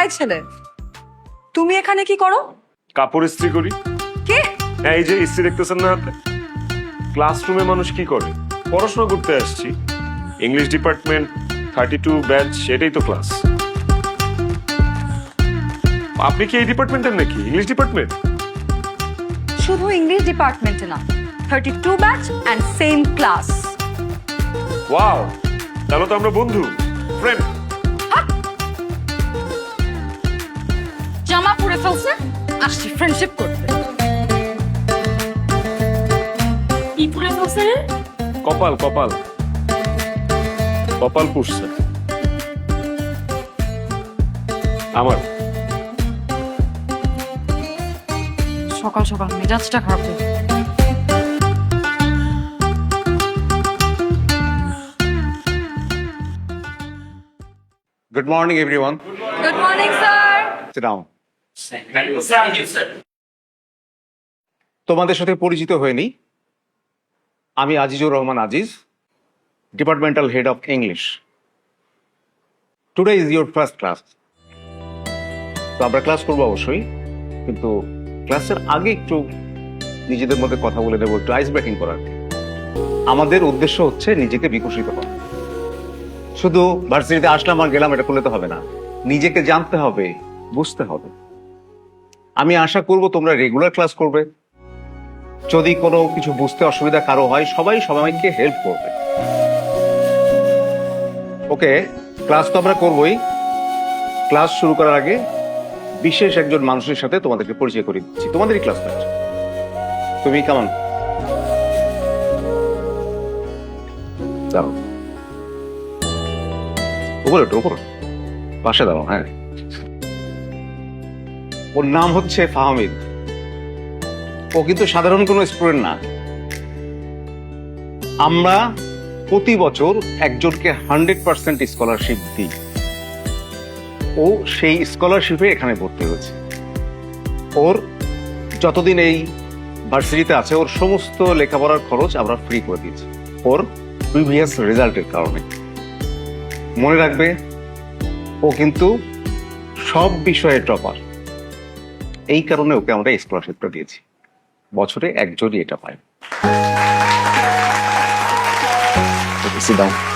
এই ছেলে তুমি এখানে কি করো? কাপড় ইস্ত্রি করি। কে? এই যে ইস্ত্রি দেখতেছেন না ক্লাসরুমে মানুষ কি করে? পড়াশোনা করতে আসছি। English department thirty two batch সেটাই তো ক্লাস আপনি কি এই ডিপার্টমেন্টের নাকি? ইংলিশ ডিপার্টমেন্ট শুধু ইংলিশ ডিপার্টমেন্টে না thirty two batch and same class wow তাহলে তো আমরা বন্ধু ফ্রেন্ড জামা আসছি ফ্রেন্ডশিপ করতে কি পরে ফেলছে কপাল কপাল কপাল পুষছে আমার সকাল সকাল মেজাজটা খারাপ হয়ে গেছে। Good morning, everyone. Good morning sir Sit down. তোমাদের সাথে পরিচিত হয়নি। আমি Azizur Rahman Aziz departmental head of English today is your first class তো আমরা ক্লাস করব অবশ্যই, কিন্তু ক্লাসের আগে একটু নিজেদের মধ্যে কথা বলে নেব একটু আইস ব্রেকিং করার। আমাদের উদ্দেশ্য হচ্ছে নিজেকে বিকশিত করা। শুধু ভার্সিটিতে আসলাম আর গেলাম, এটা করলে তো হবে না। নিজেকে জানতে হবে, বুঝতে হবে। আমি আশা করব তোমরা রেগুলার ক্লাস করবে। যদি কোনো কিছু বুঝতে অসুবিধা কারও হয় সবাই সবাইকে হেল্প করবে। ওকে ক্লাস তো আমরা করবই। ক্লাস শুরু করার আগে বিশেষ একজন মানুষের সাথে তোমাদেরকে পরিচয় করে দিচ্ছি। তোমাদেরই ক্লাস ক্লাসমেট তুমি কেমন? দাঁড়াও। উপরে ওঠো, উপরে। পাশে দাঁড়াও হ্যাঁ। ওর নাম হচ্ছে ফাহমিদ। ও কিন্তু সাধারণ কোনো স্টুডেন্ট না। আমরা প্রতি বছর একজনকে হান্ড্রেড পার্সেন্ট স্কলারশিপ দিই। ও সেই স্কলারশিপে এখানে ভর্তি হয়েছে। ওর যতদিন এই ভার্সিটিতে আছে, ওর সমস্ত লেখাপড়ার খরচ আমরা ফ্রি করে দিয়েছি। ওর প্রিভিয়াস রেজাল্টের কারণে। মনে রাখবে, ও কিন্তু সব বিষয়ে টপার এই কারণে ওকে আমরা স্কলারশিপটা দিয়েছি। বছরে একজনই এটা পায়। ডাউন